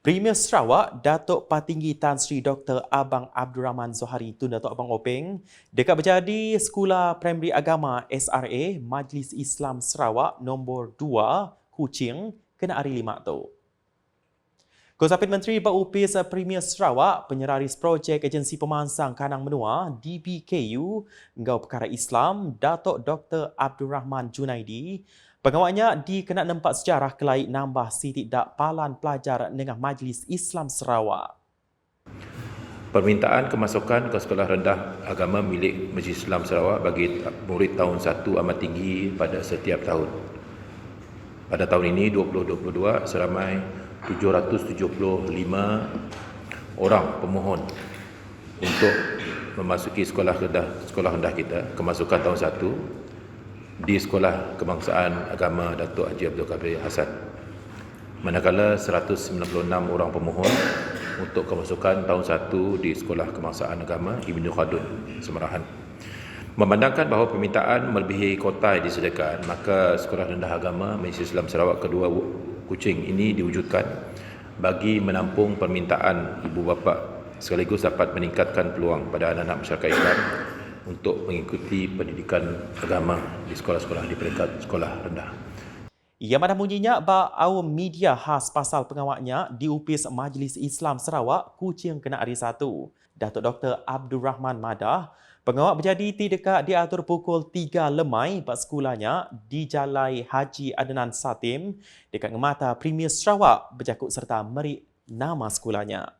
Premier Sarawak, Datuk Patinggi Tan Sri Dr. Abang Abdul Rahman Zohari Tun Datuk Abang Openg dekat berjadi Sekolah Primary Agama SRA Majlis Islam Sarawak nombor 2 Kuching kena hari lima tu. Kusapit Menteri Baupis Premier Sarawak penyeraris projek agensi pemansang Kanang Menua DBKU Engau Perkara Islam Datuk Dr. Abdul Rahman Junaidi Pengawalnya dikena nempat sejarah kelai nambah sitik dak palan pelajar dengan Majlis Islam Sarawak. Permintaan kemasukan ke sekolah rendah agama milik Majlis Islam Sarawak bagi murid tahun 1 amat tinggi pada setiap tahun. Pada tahun ini 2022 seramai 775 orang pemohon untuk memasuki sekolah rendah sekolah rendah kita kemasukan tahun 1 di Sekolah Kebangsaan Agama Datuk Haji Abdul Kabir Hassan. Manakala 196 orang pemohon untuk kemasukan tahun 1 di Sekolah Kebangsaan Agama Ibnu Khaldun Semerahan. Memandangkan bahawa permintaan melebihi kota yang disediakan, maka Sekolah Rendah Agama Majlis Islam Sarawak kedua Kuching ini diwujudkan bagi menampung permintaan ibu bapa sekaligus dapat meningkatkan peluang pada anak-anak masyarakat Islam untuk mengikuti pendidikan agama di sekolah-sekolah di peringkat sekolah rendah. Ia mana bunyinya ba awam media khas pasal pengawaknya di UPIS Majlis Islam Sarawak Kuching kena hari satu. Datuk Dr. Abdul Rahman Madah, pengawak berjadi ti dekat diatur pukul 3 lemai bak sekolahnya di Jalai Haji Adnan Satim dekat ngemata Premier Sarawak berjakut serta merik nama sekolahnya.